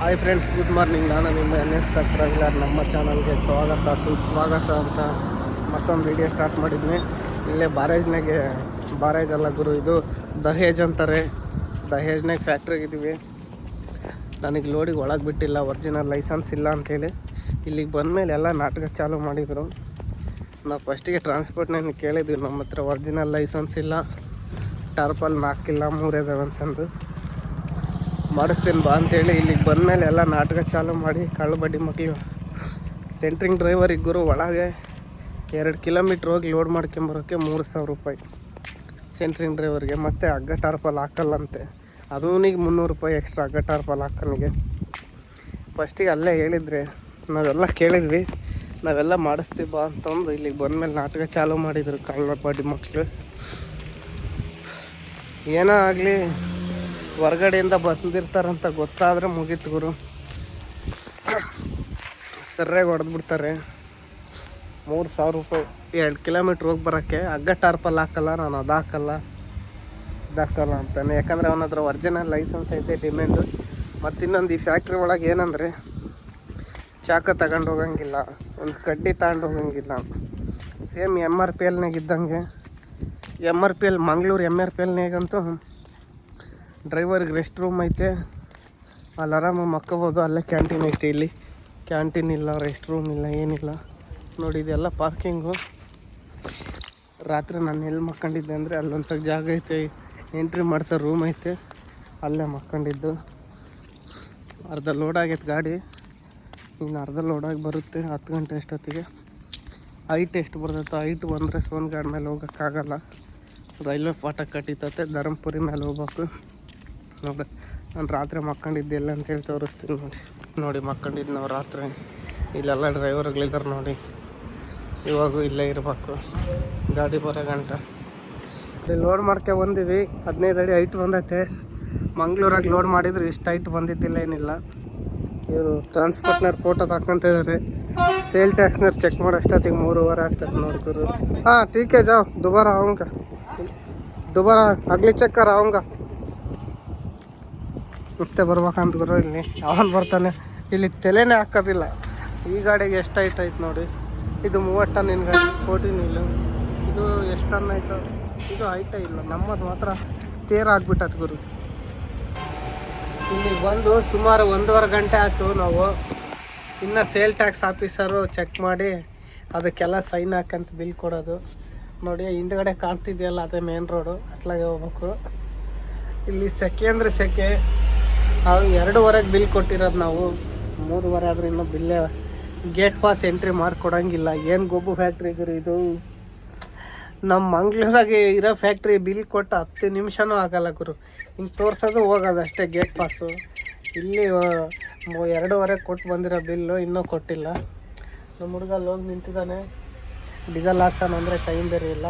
Hi friends good morning ನಾನು ನಿಮ್ಮ N S ರವಿಲಾರ್ ನಮ್ಮ ಚಾನಲ್ಗೆ ಸ್ವಾಗತ, ಸುಸ್ವಾಗತ ಅಂತ ಮತ್ತೊಂದು ವಿಡಿಯೋ ಸ್ಟಾರ್ಟ್ ಮಾಡಿದ್ವಿ ಇಲ್ಲೇ ಬಾರೇಜ್ನಾಗೆ ಬಾರೇಜ್ ಅಲ್ಲ ಗುರು ಇದು, ದಹೇಜ್ ಅಂತಾರೆ. ದಹೇಜ್ನಾಗ ಫ್ಯಾಕ್ಟ್ರಿಗಿದ್ದೀವಿ ನನಗೆ ಲೋಡಿಗೆ ಒಳಗೆ ಬಿಟ್ಟಿಲ್ಲ ಒರಿಜಿನಲ್ ಲೈಸೆನ್ಸ್ ಇಲ್ಲ ಅಂತೇಳಿ ಇಲ್ಲಿಗೆ ಬಂದಮೇಲೆ ಎಲ್ಲ ನಾಟಕ ಚಾಲೂ ಮಾಡಿದರು. ನಾವು ಫಸ್ಟಿಗೆ ಟ್ರಾನ್ಸ್ಪೋರ್ಟ್ನಲ್ಲಿ ಕೇಳಿದ್ವಿ ನಮ್ಮ ಹತ್ರ ಒರಿಜಿನಲ್ ಲೈಸೆನ್ಸ್ ಇಲ್ಲ ಟಾರ್ಪಲ್ ನಾಲ್ಕಿಲ್ಲ ಮೂರಿದಾವೆ ಅಂತಂದು. ಮಾಡಿಸ್ತೀನಿ ಬಾ ಅಂತೇಳಿ ಇಲ್ಲಿಗೆ ಬಂದಮೇಲೆ ಎಲ್ಲ ನಾಟಕ ಚಾಲೂ ಮಾಡಿ ಕಳ್ಳು ಬಡ್ಡಿ ಮಕ್ಕಳು ಸೆಂಟ್ರಿಂಗ್ ಡ್ರೈವರ್ ಇಬ್ಬರು ಒಳಗೆ ಎರಡು ಕಿಲೋಮೀಟ್ರ್ ಹೋಗಿ ಲೋಡ್ ಮಾಡ್ಕೊಂಬರೋಕ್ಕೆ ಮೂರು ಸಾವಿರ ರೂಪಾಯಿ. ಸೆಂಟ್ರಿಂಗ್ ಡ್ರೈವರ್ಗೆ ಮತ್ತು ಹಗ್ಗ ಟಾರ್ಪಲ್ ಹಾಕಲ್ಲಂತೆ. ಅದೂನಿಗೆ ಮುನ್ನೂರು ರೂಪಾಯಿ ಎಕ್ಸ್ಟ್ರಾ ಹಗ್ಗ ಟಾರ್ಪಲ್ ಹಾಕನಿಗೆ. ಫಸ್ಟಿಗೆ ಅಲ್ಲೇ ಹೇಳಿದ್ರೆ, ನಾವೆಲ್ಲ ಕೇಳಿದ್ವಿ, ನಾವೆಲ್ಲ ಮಾಡಿಸ್ತೀವಿ ಬಾ ಅಂತಂದು ಇಲ್ಲಿಗೆ ಬಂದಮೇಲೆ ನಾಟಕ ಚಾಲೂ ಮಾಡಿದರು ಕಳ್ಳ ಬಡ್ಡಿ ಮಕ್ಕಳು ಏನೋ ಆಗಲಿ ಹೊರಗಡೆಯಿಂದ ಬಂದಿರ್ತಾರಂತ ಗೊತ್ತಾದರೆ ಮುಗೀತು ಗುರು. ಸರಿಯಾಗಿ ಹೊಡೆದ್ಬಿಡ್ತಾರೆ ಮೂರು ಸಾವಿರ ರೂಪಾಯಿ, ಎರಡು ಕಿಲೋಮೀಟ್ರ್ ಹೋಗಿ ಬರೋಕ್ಕೆ ಹಗ್ಗ ಟಾರ್ಪಲ್ ಹಾಕಲ್ಲ, ನಾನು ಅದು ಹಾಕಲ್ಲ. ಇದಾಕಲ್ಲ ಅಂತಾನೆ. ಯಾಕಂದರೆ ಅವನ ಹತ್ರ ಒರಿಜಿನಲ್ ಲೈಸೆನ್ಸ್ ಐತೆ ಡಿಮ್ಯಾಂಡು ಮತ್ತು ಇನ್ನೊಂದು ಈ ಫ್ಯಾಕ್ಟ್ರಿ ಒಳಗೆ ಏನಂದರೆ, ಚಾಕ ತಗೊಂಡು ಹೋಗಂಗಿಲ್ಲ. ಒಂದು ಕಡ್ಡಿ ತಗೊಂಡು ಹೋಗಂಗಿಲ್ಲ. ಸೇಮ್ ಎಂ ಆರ್ ಪಿ ಎಲ್ನಾಗ ಇದ್ದಂಗೆ. M R P L Mangaluru M R P ಎಲ್ನಾಗಂತೂ ಡ್ರೈವರ್ಗೆ ರೆಸ್ಟ್ ರೂಮ್ ಐತೆ. ಅಲ್ಲಿ ಆರಾಮಾಗಿ ಮಕ್ಕಬೋದು, ಅಲ್ಲೇ ಕ್ಯಾಂಟೀನ್ ಐತೆ ಇಲ್ಲಿ. ಕ್ಯಾಂಟೀನ್ ಇಲ್ಲ, ರೆಸ್ಟ್ ರೂಮ್ ಇಲ್ಲ, ಏನಿಲ್ಲ. ನೋಡಿ, ಇದೆಲ್ಲ ಪಾರ್ಕಿಂಗು. ರಾತ್ರಿ ನಾನು ಎಲ್ಲಿ ಮಕ್ಕಂಡಿದ್ದೆ ಅಂದರೆ ಅಲ್ಲೊಂಥ ಜಾಗ ಐತೆ. ಎಂಟ್ರಿ ಮಾಡಿಸೋ ರೂಮ್ ಐತೆ. ಅಲ್ಲೇ ಮಕ್ಕಂಡಿದ್ದು. ಅರ್ಧ ಲೋಡ್ ಆಗೈತೆ ಗಾಡಿ. ಇನ್ನು ಅರ್ಧ ಲೋಡಾಗಿ ಬರುತ್ತೆ, ಹತ್ತು ಗಂಟೆ ಅಷ್ಟೊತ್ತಿಗೆ. ಹೈಟ್ ಎಷ್ಟು ಬರ್ತೈತೆ ಹೈಟ್ ಬಂದರೆ ಸೋನ್ ಗಾಡಿ ಮೇಲೆ ಹೋಗೋಕ್ಕಾಗಲ್ಲ. ರೈಲ್ವೆ ಫಾಟಕ್ ಕಟ್ಟಿತತೆ, ಧರ್ಮಪುರಿ ಮೇಲೆ ಹೋಗ್ಬೇಕು. ನೋಡಿ ನಾನು ರಾತ್ರಿ ಮಕ್ಕಂಡಿದ್ದೆಲ್ಲ ಅಂತೇಳಿ ತೋರಿಸ್ತೀನಿ ನೋಡಿ. ನೋಡಿ ಮಕ್ಕಂಡಿದ್ದು ನಾವು ರಾತ್ರಿ. ಇಲ್ಲೆಲ್ಲ ಡ್ರೈವರ್ಗಳಿದ್ದಾರೆ ನೋಡಿ. ಇವಾಗೂ ಇಲ್ಲೇ ಇರಬೇಕು. ಗಾಡಿ ಬರೋ ಗಂಟ. ಲೋಡ್ ಮಾಡ್ಕೆ ಬಂದೀವಿ. ಹದಿನೈದು ಅಡಿ ಹೈಟ್ ಬಂದೈತೆ. ಮಂಗ್ಳೂರಾಗಿ ಲೋಡ್ ಮಾಡಿದ್ರು. ಇಷ್ಟು ಹೈಟ್ ಬಂದಿದ್ದಿಲ್ಲ, ಏನಿಲ್ಲ. ಇವರು ಟ್ರಾನ್ಸ್ಪೋರ್ಟ್ನರ್ ಫೋಟೋ ತಗೊಂತಿದ್ದಾರೆ ಸೇಲ್ ಟ್ಯಾಕ್ಸ್ನವ್ರು ಚೆಕ್ ಮಾಡೋ ಅಷ್ಟೊತ್ತಿಗೆ ಮೂರುವರೆ ಆಗ್ತದೆ ನೋಡ್ಕರು ಹಾಂ ಟೀಕೆ ಜಾವ್. ದುಬಾರ ಅವಂಗ. ದುಬಾರ. ಅಗ್ಲಿ ಚಕ್ಕರ್ ಅವಂಗ. ಮತ್ತೆ ಬರ್ಬೇಕಂತ ಗುರು ಇಲ್ಲಿ. ಅವನು ಬರ್ತಾನೆ. ಇಲ್ಲಿ ತಲೆನೇ ಹಾಕೋದಿಲ್ಲ. ಈ ಗಾಡಿಗೆ ಎಷ್ಟು ಐಟ್ ಐತೆ ನೋಡಿ. ಇದು ಮೂವತ್ತು ಟನ್ ಇನ್ ಗಾಡಿ ಫೋರ್ಟೀನ್ ಇಲ್ಲ ಇದು ಎಷ್ಟು ಟನ್ ಆಯ್ತು? ಇದು ಹೈಟೇ ಇಲ್ಲ. ನಮ್ಮದು ಮಾತ್ರ ತೇರ ಆಗ್ಬಿಟ್ಟತ್ ಗುರು. ಇಲ್ಲಿ ಬಂದು ಸುಮಾರು ಒಂದೂವರೆ ಗಂಟೆ ಆಯ್ತು ನಾವು. ಇನ್ನು ಸೇಲ್ ಟ್ಯಾಕ್ಸ್ ಆಫೀಸರು ಚೆಕ್ ಮಾಡಿ ಅದಕ್ಕೆಲ್ಲ ಸೈನ್ ಹಾಕಂತ ಬಿಲ್ ಕೊಡೋದು. ನೋಡಿ, ಹಿಂದ್ಗಡೆ ಕಾಣ್ತಿದೆಯಲ್ಲ, ಅದೇ ಮೇನ್ ರೋಡು ಅತ್ಲಾಗೆ ಹೋಗ್ಬೇಕು. ಇಲ್ಲಿ ಸೆಕೆ ಅಂದರೆ ಸೆಕೆ. ನಾವು ಎರಡೂವರೆಗೆ ಬಿಲ್ ಕೊಟ್ಟಿರೋದು ನಾವು. ಮೂರುವರೆ ಆದರೆ ಇನ್ನೂ ಬಿಲ್ಲೇ ಗೇಟ್ ಪಾಸ್ ಎಂಟ್ರಿ ಮಾಡಿಕೊಡಂಗಿಲ್ಲ. ಏನು ಗೊಬ್ಬು ಫ್ಯಾಕ್ಟ್ರಿ ಗುರು ಇದು? ನಮ್ಮ ಮಂಗ್ಳೂರಾಗೆ ಇರೋ ಫ್ಯಾಕ್ಟ್ರಿ ಬಿಲ್ ಕೊಟ್ಟು ಹತ್ತು ನಿಮಿಷನೂ ಆಗಲ್ಲ ಗುರು. ಹಿಂಗೆ ತೋರಿಸೋದು ಹೋಗೋದು ಅಷ್ಟೇ ಗೇಟ್ ಪಾಸು ಇಲ್ಲಿ ಎರಡೂವರೆ ಕೊಟ್ಟು ಬಂದಿರೋ ಬಿಲ್ಲು ಇನ್ನೂ ಕೊಟ್ಟಿಲ್ಲ. ನಮ್ಮ ಹುಡುಗ ಅಲ್ಲಿ ಹೋಗಿ ನಿಂತಿದ್ದಾನೆ. ಡೀಸೆಲ್ ಹಾಕ್ಸೋಣ ಅಂದರೆ ಟೈಮ್ ಬೇರೆ ಇಲ್ಲ.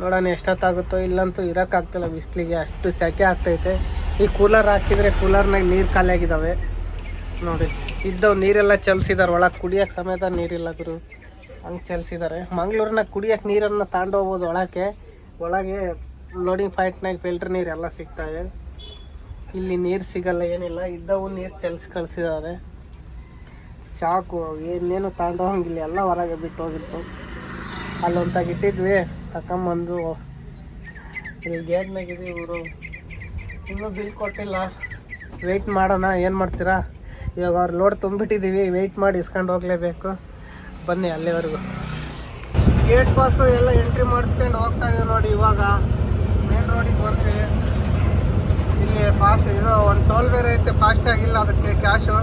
ನೋಡೋಣ ಎಷ್ಟೊತ್ತಾಗುತ್ತೋ ಇಲ್ಲಂತೂ ಇರೋಕ್ಕಾಗ್ತಿಲ್ಲ ಬಿಸಿಲಿಗೆ, ಅಷ್ಟು ಸೆಕೆ ಆಗ್ತೈತೆ. ಈ ಕೂಲರ್ ಹಾಕಿದರೆ ಕೂಲರ್ನಾಗ ನೀರು ಖಾಲಿ ಆಗಿದ್ದಾವೆ ನೋಡಿ, ಇದ್ದವು ನೀರೆಲ್ಲ ಚಲಿಸಿದಾರೆ, ಒಳಗೆ ಕುಡಿಯೋಕೆ ಸಮೇತ ನೀರಿಲ್ಲ ಗುರು. ಹಂಗೆ ಚಲಿಸಿದ್ದಾರೆ ಮಂಗಳೂರಿನಾಗ ಕುಡಿಯೋಕೆ ನೀರನ್ನು ತಗೊಂಡೋಗ್ಬೋದು ಒಳಕ್ಕೆ. ಒಳಗೆ ಲೋಡಿಂಗ್ ಫೈಟ್ನಾಗ ಫಿಲ್ಟರ್ ನೀರೆಲ್ಲ ಸಿಗ್ತಾವೆ. ಇಲ್ಲಿ ನೀರು ಸಿಗಲ್ಲ, ಏನಿಲ್ಲ. ಇದ್ದವು ನೀರು ಚಲಿಸಿ ಕಳಿಸಿದ್ದಾರೆ ಚಾಕು ಏನೇನು ತಗೊಂಡೋಗಂಗಿಲ್ಲ ಎಲ್ಲ ಹೊರಗೆ ಬಿಟ್ಟು ಹೋಗಿತ್ತು. ಅಲ್ಲೊಂತಾಗ ಇಟ್ಟಿದ್ವಿ. ತಕೊಂಬಂದು ಇಲ್ಲಿ ಗೇಟ್ನಾಗಿದೆ ಇವರು. ಇನ್ನೂ ಬಿಲ್ ಕೊಟ್ಟಿಲ್ಲ. ವೆಯ್ಟ್ ಮಾಡೋಣ, ಏನು ಮಾಡ್ತೀರಾ? ಇವಾಗ ಅವ್ರು ಲೋಡ್ ತುಂಬಿಟ್ಟಿದ್ದೀವಿ ವೆಯ್ಟ್ ಮಾಡಿ ಇಸ್ಕೊಂಡು ಹೋಗಲೇಬೇಕು. ಬನ್ನಿ ಅಲ್ಲಿವರೆಗೂ. ಗೇಟ್ ಪಾಸು ಎಲ್ಲ ಎಂಟ್ರಿ ಮಾಡಿಸ್ಕೊಂಡು ಹೋಗ್ತಾ ಇದೀವಿ ನೋಡಿ ಇವಾಗ. ಮೇನ್ ರೋಡಿಗೆ ಬರ್ತೀವಿ ಇಲ್ಲಿ ಪಾಸ್ ಇದು ಒಂದು ಟೋಲ್ ಬೇರೆ ಐತೆ ಫಾಸ್ಟ್ ಆಗಿಲ್ಲ ಅದಕ್ಕೆ ಕ್ಯಾಶು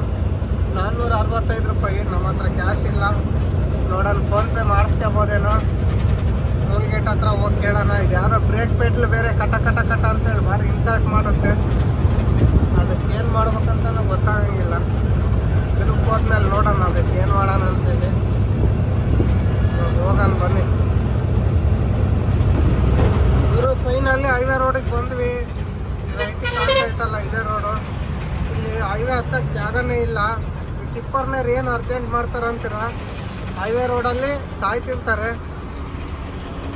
ನಾನ್ನೂರ ಅರವತ್ತೈದು ರೂಪಾಯಿ ನಮ್ಮ ಹತ್ರ ಕ್ಯಾಶ್ ಇಲ್ಲ. ನೋಡೋಣ ಫೋನ್ಪೇ ಮಾಡಿಸ್ಕೋಬೋದೇನೋ. ಗೇಟ್ ಹತ್ರ ಹೋಗಿ ಕೇಳೋಣ. ಈಗ ಯಾರೋ ಬ್ರೇಕ್ ಪೇಟ್ಲ್ ಬೇರೆ ಕಟ ಕಟ ಕಟ ಅಂತೇಳಿ ಭಾರಿ ಇನ್ಸರ್ಟ್ ಮಾಡುತ್ತೆ. ಅದಕ್ಕೆ ಏನು ಮಾಡ್ಬೇಕಂತ ಗೊತ್ತಾಗಂಗಿಲ್ಲ. ಇದಕ್ಕೆ ಹೋದ್ಮೇಲೆ ನೋಡೋಣ ಅದಕ್ಕೆ ಏನು ಮಾಡೋಣ ಅಂತೇಳಿ. ಹೋಗೋಣ, ಬನ್ನಿ. ಇವರು ಫೈನಲ್ಲಿ ಹೈವೇ ರೋಡಿಗೆ ಬಂದ್ವಿ. ಐತಲ್ಲ ಇದೇ ರೋಡು ಇಲ್ಲಿ ಹೈವೇ ಹತ್ತಕ್ಕೆ ಜಾಗನೇ ಇಲ್ಲ. ಟಿಪ್ಪರ್ನವ್ರು ಏನು ಅರ್ಜೆಂಟ್ ಮಾಡ್ತಾರೆ ಅಂತೀರ ಹೈವೇ ರೋಡಲ್ಲಿ ಸಾಯ್ತಿರ್ತಾರೆ.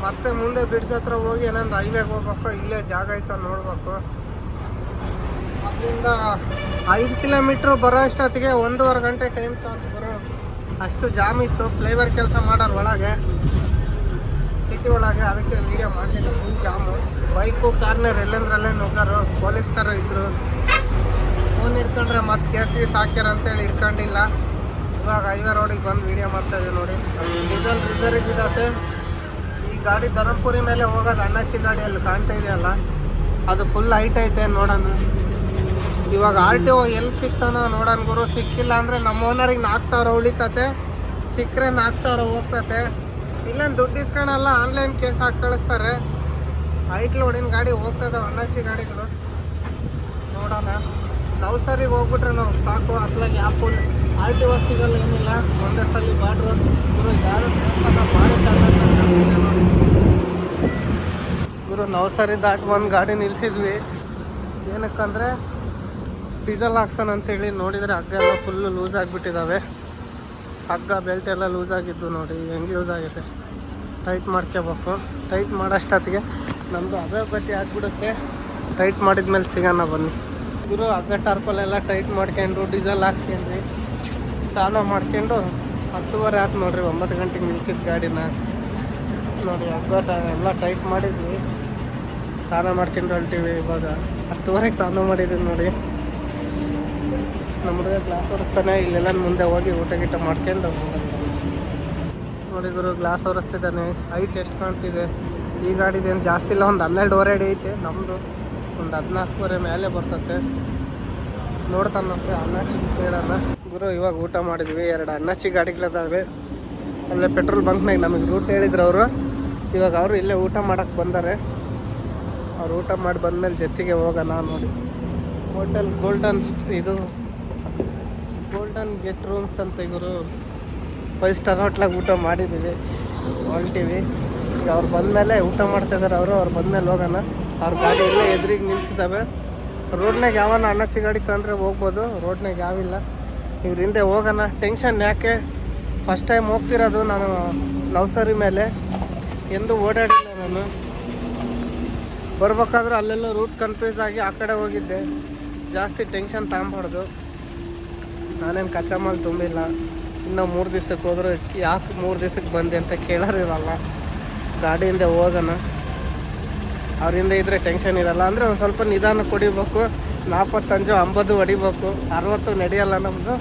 ಮತ್ತೆ ಮುಂದೆ ಬ್ರಿಡ್ಜ್ ಹತ್ರ ಹೋಗಿ ಏನಂದ್ರೆ ಹೈವೇಗೆ ಹೋಗ್ಬೇಕು. ಇಲ್ಲೇ ಜಾಗ ಐತ ನೋಡ್ಬೇಕು. ಅಲ್ಲಿಂದ ಐದು ಕಿಲೋಮೀಟ್ರ್ ಬರೋ ಅಷ್ಟೊತ್ತಿಗೆ ಒಂದೂವರೆ ಗಂಟೆ ಟೈಮ್ ತಗೊಂಡು ಬರೋ ಅಷ್ಟು ಜಾಮ್ ಇತ್ತು. ಫ್ಲೇವರ್ ಕೆಲಸ ಮಾಡೋರು ಒಳಗೆ ಸಿಟಿ ಒಳಗೆ ಅದಕ್ಕೆ ವೀಡಿಯೋ ಮಾಡಲಿಲ್ಲ. ಫುಲ್ ಜಾಮು ಬೈಕು ಕಾರ್ನರ್ ಎಲ್ಲಂದ್ರಲ್ಲೇ ನುಗ್ಗರು. ಪೊಲೀಸ್ ಥರ ಇದ್ದರು ಫೋನ್ ಇಟ್ಕೊಂಡ್ರೆ ಮತ್ತೆ ಕೇಸ್ ಗೀಸ್ ಹಾಕ್ಯಾರ ಅಂತೇಳಿ ಇಟ್ಕೊಂಡಿಲ್ಲ ಇವಾಗ ಹೈವೇ ರೋಡಿಗೆ ಬಂದು ವೀಡಿಯೋ ಮಾಡ್ತಾ ಇದೀವಿ ನೋಡಿ. ಡೀಸೆಲ್ ರಿಸರ್ವ್ ಇದಾತೆ ಈ ಗಾಡಿ ಧರ್ಮಪುರಿ ಮೇಲೆ ಹೋಗೋದು ಅಣ್ಣಾಚಿ ಗಾಡಿ ಅಲ್ಲಿ ಕಾಣ್ತಾ ಇದೆಯಲ್ಲ? ಅದು ಫುಲ್ ಹೈಟ್ ಐತೆ ನೋಡೋಣ. ಇವಾಗ ಆರ್ ಟಿ ಒ ಎಲ್ಲಿ ಸಿಗ್ತಾನೋ ನೋಡೋಣ ಗುರು. ಸಿಕ್ಕಿಲ್ಲ ಅಂದರೆ ನಮ್ಮ ಓನರಿಗೆ ನಾಲ್ಕು ಸಾವಿರ ಉಳಿತತೆ. ಸಿಕ್ಕರೆ ನಾಲ್ಕು ಸಾವಿರ ಹೋಗ್ತತೆ. ಇಲ್ಲೇನು ದುಡ್ಡು ಇಸ್ಕೊಳಲ್ಲ ಆನ್ಲೈನ್ ಕೇಸ್ ಹಾಕಿ ಕಳಿಸ್ತಾರೆ. ಹೈಟ್ ಲೋಡಿನ ಗಾಡಿ ಹೋಗ್ತದೆ ಅಣ್ಣಾಚಿ ಗಾಡಿಗಳು. ನೋಡೋಣ. ನವಸರಿಗೆ ಹೋಗ್ಬಿಟ್ರೆ ನಾವು ಸಾಕು. ಅತ್ಲಾಗಿ ಯಾಪು ಆರ್ ಟಿ ಓ ಸಿಗಲ್ಲ ಏನಿಲ್ಲ. ಒಂದೇ ಸಲ ಬಾಡ್ರು ಗುರು, ಯಾರು ದೇವಸ್ಥಾನ ಮಾಡಿ ಗುರು ನವಸರಿ ದಾಟ್ ಒಂದು ಗಾಡಿ ನಿಲ್ಲಿಸಿದ್ವಿ ಏನಕ್ಕಂದ್ರೆ ಡೀಸೆಲ್ ಹಾಕ್ಸೋಣ ಅಂತೇಳಿ ನೋಡಿದರೆ ಹಗ್ಗ ಎಲ್ಲ ಫುಲ್ಲು ಲೂಸ್ ಆಗಿಬಿಟ್ಟಿದ್ದಾವೆ ಹಗ್ಗ ಬೆಲ್ಟ್ ಎಲ್ಲ ಲೂಸ್ ಆಗಿದ್ದು ನೋಡಿ, ಹೆಂಗೆ ಯೂಸ್ ಆಗಿದೆ. ಟೈಟ್ ಮಾಡ್ಕೋಬೇಕು ಟೈಟ್ ಮಾಡೋಷ್ಟೊತ್ತಿಗೆ ನಮ್ಮದು ಅದೇ ಗತಿ ಆಗಿಬಿಡುತ್ತೆ. ಟೈಟ್ ಮಾಡಿದ್ಮೇಲೆ ಸಿಗೋಣ ಬನ್ನಿ. ಇವರು ಹಗ್ಗ ಟಾರ್ಪಲೆಲ್ಲ ಟೈಟ್ ಮಾಡ್ಕೊಂಡು ಡೀಸೆಲ್ ಹಾಕ್ಸ್ಕೊಂಡ್ರಿ ಸ್ನಾನ ಮಾಡ್ಕೊಂಡು ಹತ್ತುವರೆ ಆಯ್ತು ನೋಡಿರಿ, ಒಂಬತ್ತು ಗಂಟೆಗೆ ನಿಲ್ಸಿದ ಗಾಡಿನ. ನೋಡಿ ಹಗ್ಗ ಎಲ್ಲ ಟೈಟ್ ಮಾಡಿದ್ವಿ. ಸ್ನಾನ ಮಾಡ್ಕೊಂಡು ಹೊಲ್ತೀವಿ ಇವಾಗ ಹತ್ತುವರೆಗೆ ಸ್ನಾನ ಮಾಡಿದ್ದೀನಿ ನೋಡಿ. ನಮ್ಮ ಹುಡುಗ ಗ್ಲಾಸ್ ಒರೆಸ್ತಾನೆ, ಇಲ್ಲೆಲ್ಲ ಮುಂದೆ ಹೋಗಿ ಊಟ ಗೀಟ ಮಾಡ್ಕೊಂಡು ನೋಡಿ ಗುರು ಗ್ಲಾಸ್ ಒರೆಸ್ತಿದ್ದಾನೆ. ಹೈಟ್ ಎಷ್ಟು ಕಾಣ್ತಿದೆ? ಈ ಗಾಡಿದೇನು ಜಾಸ್ತಿ ಇಲ್ಲ, ಒಂದು ಹನ್ನೆರಡುವರೆ ಅಡಿ ಐತೆ. ನಮ್ಮದು ಒಂದು ಹದಿನಾಲ್ಕುವರೆ ಮೇಲೆ ಬರ್ತತೆ. ನೋಡ್ತಾನಂತೆ ಅಣ್ಣಾಚಿ ಕೇಳೋಣ ಗುರು, ಇವಾಗ ಊಟ ಮಾಡಿದ್ವಿ. ಎರಡು ಅಣ್ಣಾಚಿ ಗಾಡಿಗಳಿದ್ದಾವೆ ಅಲ್ಲೇ ಪೆಟ್ರೋಲ್ ಬಂಕ್ನಾಗ ನಮಗೆ ರೂಟ್ ಹೇಳಿದ್ರು ಅವರು. ಇವಾಗ ಅವರು ಇಲ್ಲೇ ಊಟ ಮಾಡೋಕ್ಕೆ ಬಂದಾರೆ. ಅವ್ರು ಊಟ ಮಾಡಿ ಬಂದಮೇಲೆ ಜೊತೆಗೆ ಹೋಗೋಣ ನೋಡಿ. ಹೋಟೆಲ್ ಗೋಲ್ಡನ್ ಇದು ಗೋಲ್ಡನ್ ಗೆಟ್ ರೂಮ್ಸ್ ಅಂತ ಇವರು ಫೈವ್ ಸ್ಟಾರ್ ಹೋಟ್ಲಾಗ ಊಟ ಮಾಡಿದ್ದೀವಿ. ಹೊಲ್ಟಿವಿ ಈಗ ಅವ್ರು ಬಂದಮೇಲೆ ಊಟ ಮಾಡ್ತಾಯಿದ್ದಾರೆ ಅವರು, ಅವ್ರು ಬಂದಮೇಲೆ ಹೋಗೋಣ. ಅವ್ರ ಗಾಡಿ ಎಲ್ಲ ಎದುರಿಗೆ ನಿಲ್ಸಿದ್ದಾವೆ ರೋಡ್ನಾಗ ಯಾವನ ಅಣ್ಣಚ್ಚಿ ಗಾಡಿ ಕಂಡ್ರೆ ಹೋಗ್ಬೋದು ರೋಡ್ನಾಗ ಯಾವಿಲ್ಲ. ಇವ್ರ ಹಿಂದೆ ಹೋಗೋಣ. ಟೆನ್ಷನ್ ಯಾಕೆ? ಫಸ್ಟ್ ಟೈಮ್ ಹೋಗ್ತಿರೋದು ನಾನು ನವ್ಸರಿ ಮೇಲೆ. ಎಂದು ಓಡಾಡಿಲ್ಲ ನಾನು. ಬರ್ಬೇಕಾದ್ರೆ ಅಲ್ಲೆಲ್ಲ ರೂಟ್ ಕನ್ಫ್ಯೂಸ್ ಆಗಿ ಆ ಕಡೆ ಹೋಗಿದ್ದೆ. ಜಾಸ್ತಿ ಟೆನ್ಷನ್ ತಗೊಂಬಾರ್ದು. ನಾನೇನು ಕಚ್ಚಾ ಮಾಲ್ ತುಂಬಿಲ್ಲ. ಇನ್ನು ಮೂರು ದಿವ್ಸಕ್ಕೆ ಹೋದ್ರೆ ಯಾಕೆ ಮೂರು ದಿವ್ಸಕ್ಕೆ ಬಂದೆ ಅಂತ ಕೇಳೋರಿರಲ್ಲ ಗಾಡಿಯಿಂದ ಹೋಗೋಣ. ಅವರಿಂದ ಇದ್ರೆ ಟೆನ್ಷನ್ ಇರಲ್ಲ. ಅಂದರೆ ಒಂದು ಸ್ವಲ್ಪ ನಿಧಾನ ಕುಡಿಬೇಕು. ನಾಲ್ಪತ್ತಂಜು ಅಂಬದು ಹೊಡಿಬೇಕು. ಅರವತ್ತು ನಡೆಯಲ್ಲ ನಮ್ಮದು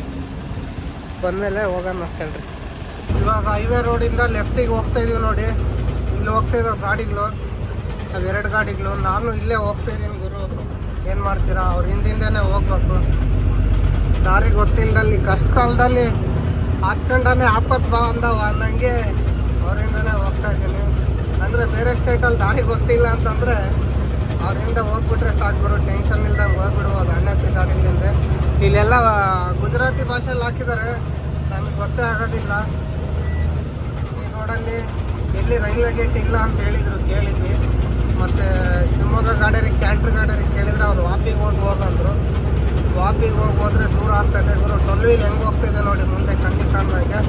ಬಂದಮೇಲೆ ಹೋಗೋಣ ಹೇಳ್ರಿ. ಇವಾಗ ಹೈವೇ ರೋಡಿಂದ ಲೆಫ್ಟಿಗೆ ಹೋಗ್ತಾ ಇದೀವಿ ನೋಡಿ. ಇಲ್ಲಿ ಹೋಗ್ತಾ ಗಾಡಿಗಳು. ಅವೆರಡು ಗಾಡಿಗಳು, ನಾನು ಇಲ್ಲೇ ಹೋಗ್ತಾ ಇದ್ದೀನಿ ಗುರು. ಏನು ಮಾಡ್ತೀರಾ? ಅವ್ರ ಹಿಂದಿಂದನೇ ಹೋಗ್ಬೇಕು. ದಾರಿ ಗೊತ್ತಿಲ್ಲದಲ್ಲಿ ಕಷ್ಟ ಕಾಲದಲ್ಲಿ ಹಾಕ್ಕೊಂಡೇ ಆಪತ್ ಬಾ ಅಂದವ. ಅನ್ನಂಗೆ ಅವರಿಂದನೇ ಹೋಗ್ತಾ ಇದ್ದೀನಿ. ಅಂದರೆ ಬೇರೆ ಸ್ಟೇಟಲ್ಲಿ ದಾರಿ ಗೊತ್ತಿಲ್ಲ ಅಂತಂದರೆ ಅವರಿಂದ ಹೋಗ್ಬಿಟ್ರೆ ಸಾಕು ಗುರು. ಟೆನ್ಷನ್ ಇಲ್ದಂಗೆ ಹೋಗ್ಬಿಡ್ಬೋದು ಅಣ್ಣತ್ತಿ ಗಾಡಿಗಳಿಂದ ಇಲ್ಲೆಲ್ಲ ಗುಜರಾತಿ ಭಾಷೆಯಲ್ಲಿ ಹಾಕಿದ್ದಾರೆ ನಮಗೆ ಗೊತ್ತೇ ಆಗೋದಿಲ್ಲ. ಈ ರೋಡಲ್ಲಿ ಎಲ್ಲಿ ರೈಲ್ವೆ ಗೇಟ್ ಇಲ್ಲ ಅಂತ ಹೇಳಿದರು, ಕೇಳಿದ್ವಿ. ಮತ್ತು ಶಿವಮೊಗ್ಗ ಗಾಡಿಯರಿಗೆ ಕ್ಯಾಂಟ್ರ್ ಗಾಡಿಯರಿಗೆ ಕೇಳಿದರೆ ಅವ್ರು ವಾಪಿಗೆ ಹೋಗಿ ಹೋಗಂದ್ರು. ವಾಪಿಗೆ ಹೋಗಿ ಹೋದ್ರೆ ದೂರ ಆಗ್ತದೆ ಗುರು. ಟೊಲ್ವಿಲ್ ಹೆಂಗೆ ಹೋಗ್ತಿದೆ ನೋಡಿ ಮುಂದೆ ಕಣ್ಣಿ ಕಾಣುವಾಗೆ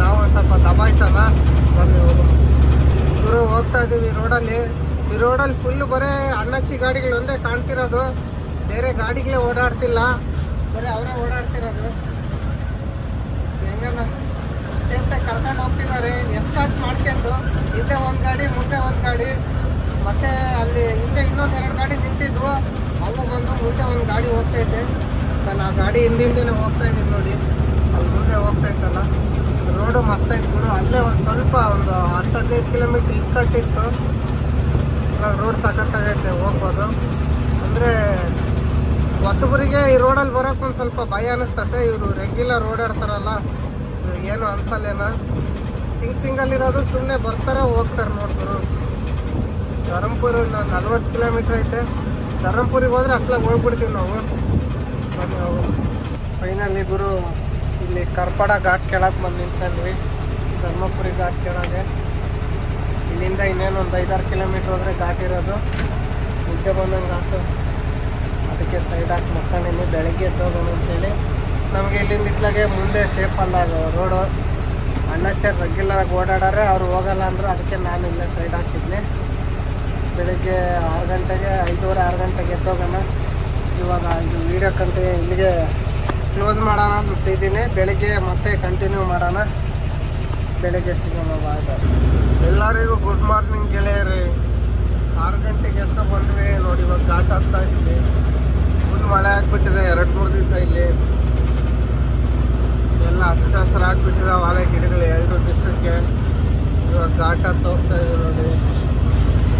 ನಾವು ಒಂದು ಸ್ವಲ್ಪ ದಬಾಯಿಸೋಣ ಬನ್ನಿ ಹೋಗೋಣ. ಗುರು, ಹೋಗ್ತಾ ಇದ್ದೀವಿ ರೋಡಲ್ಲಿ ಈ ರೋಡಲ್ಲಿ ಫುಲ್ ಬರೇ ಅಣ್ಣಚ್ಚಿ ಗಾಡಿಗಳು ಒಂದೇ ಕಾಣ್ತಿರೋದು. ಬೇರೆ ಗಾಡಿಗಳೇ ಓಡಾಡ್ತಿಲ್ಲ. ಬರೀ ಅವರೇ ಓಡಾಡ್ತಿರೋದು. ಹೆಂಗನ ಸೇಫ್ಟಾಗಿ ಕರ್ಕೊಂಡು ಹೋಗ್ತಿದ್ದಾರೆ? ಎಸ್ಕಾಟ್ ಮಾಡ್ಕೊಂಡು. ಹಿಂದೆ ಒಂದು ಗಾಡಿ, ಮುಂದೆ ಒಂದು ಗಾಡಿ. ಮತ್ತೆ ಅಲ್ಲಿ ಹಿಂದೆ ಇನ್ನೊಂದು ಎರಡು ಗಾಡಿ ನಿಂತಿದ್ವು. ಅವು ಬಂದು ಮುಂಚೆ ಒಂದು ಗಾಡಿ ಹೋಗ್ತೈತೆ ನಾನು ಆ ಗಾಡಿ ಹಿಂದಿಂದೇನೆ ಹೋಗ್ತಾ ಇದ್ದೀನಿ ನೋಡಿ. ಅಲ್ಲಿ ಮುಂದೆ ಹೋಗ್ತಾ ಇತ್ತಲ್ಲ ರೋಡು ಮಸ್ತಾಯ್ತು ಗುರು. ಅಲ್ಲೇ ಒಂದು ಸ್ವಲ್ಪ ಒಂದು ಹತ್ತು ಹದಿನೈದು ಕಿಲೋಮೀಟ್ರ್ ಇಕ್ಕಟ್ಟಿತ್ತು. ಇವಾಗ ರೋಡ್ ಸಖತ್ತಾಗೈತೆ ಹೋಗ್ಬೋದು. ಅಂದರೆ ಹೊಸಬರಿಗೆ ಈ ರೋಡಲ್ಲಿ ಬರೋಕೆ ಒಂದು ಸ್ವಲ್ಪ ಭಯ ಅನಿಸ್ತತೆ. ಇವರು ರೆಗ್ಯುಲರ್ ಓಡಾಡ್ತಾರಲ್ಲ ಏನು ಅನ್ಸಲ್ಲೇನ? ಸಿಂಗ್ ಸಿಂಗಲ್ಲಿರೋದು ಸುಮ್ಮನೆ ಬರ್ತಾರೆ, ಹೋಗ್ತಾರೆ ನೋಡ್ತಾರೆ ಧರ್ಮಪುರ ನಲ್ವತ್ತು ಕಿಲೋಮೀಟ್ರ್ ಐತೆ. ಧರ್ಮಪುರಿಗೆ ಹೋದ್ರೆ ಅಟ್ಲಾಗ ಹೋಗ್ಬಿಡ್ತೀವಿ ನಾವು. ಫೈನಲಿ ಗುರು, ಇಲ್ಲಿ ಕರ್ಪಡ ಘಾಟ್ ಕೆಳಗೆ ಬಂದು ನಿಂತ್ಕೊಂಡ್ವಿ. ಧರ್ಮಪುರಿ ಘಾಟ್ ಕೆಳಗೆ. ಇಲ್ಲಿಂದ ಇನ್ನೇನು ಒಂದು ಐದಾರು ಕಿಲೋಮೀಟ್ರ್ ಹೋದ್ರೆ ಘಾಟ್ ಇರೋದು. ಮುದ್ದೆ ಬಂದಂಗೆ ಆಯ್ತು ಅದಕ್ಕೆ ಸೈಡ್ ಹಾಕಿ ಮಕ್ಕಳೇನು ಬೆಳಗ್ಗೆ ಎದ್ದೋಗೋಣ ಅಂತೇಳಿ. ನಮಗೆ ಇಲ್ಲಿಂದ ಇಟ್ಲಾಗೆ ಮುಂದೆ ಸೇಫ್ ಅಲ್ಲ ರೋಡು ಅಣ್ಣಾಚಾರ ರೆಗ್ಯುಲರಾಗಿ ಓಡಾಡಾರೆ, ಅವ್ರು ಹೋಗಲ್ಲ ಅಂದರು ಅದಕ್ಕೆ ನಾನು ಇಲ್ಲೇ ಸೈಡ್ ಹಾಕಿದ್ನಿ. ಬೆಳಿಗ್ಗೆ ಆರು ಗಂಟೆಗೆ, ಐದೂವರೆ ಆರು ಗಂಟೆಗೆ ಎದ್ದೋಗೋಣ ಇವಾಗ ಇದು ವೀಡಿಯೋ ಕಂಟಿನ್ಯೂ ಇಲ್ಲಿಗೆ ಕ್ಲೋಸ್ ಮಾಡೋಣ ಅಂತ ಬಿಟ್ಟಿದ್ದೀನಿ. ಬೆಳಿಗ್ಗೆ ಮತ್ತೆ ಕಂಟಿನ್ಯೂ ಮಾಡೋಣ. ಬೆಳಿಗ್ಗೆ ಸಿಗೋಣ ಎಲ್ಲರಿಗೂ ಗುಡ್ ಮಾರ್ನಿಂಗ್ ಗೆಳೆಯರಿ. ಆರು ಗಂಟೆಗೆ ಎದ್ದು ಬಂದ್ವಿ. ನೋಡಿ, ಇವಾಗ ಘಾಟ್ ಆಗ್ತಾ ಇದ್ವಿ. ಫುಲ್ ಮಳೆ ಆಗ್ಬಿಟ್ಟಿದೆ. ಎರಡು, ಮೂರು ದಿವಸ ಇಲ್ಲಿ. ಎಲ್ಲ ಹಚ್ಚ ಹಸಿರು ಆಗ್ಬಿಟ್ಟಿದೆ ವಾಲೆ ಗಿಡಗಳು ಎರಡು ದಿವಸಕ್ಕೆ. ಇವಾಗ ಘಾಟ್ ಹತ್ತು ಹೋಗ್ತಾ ಇದೆ ನೋಡಿ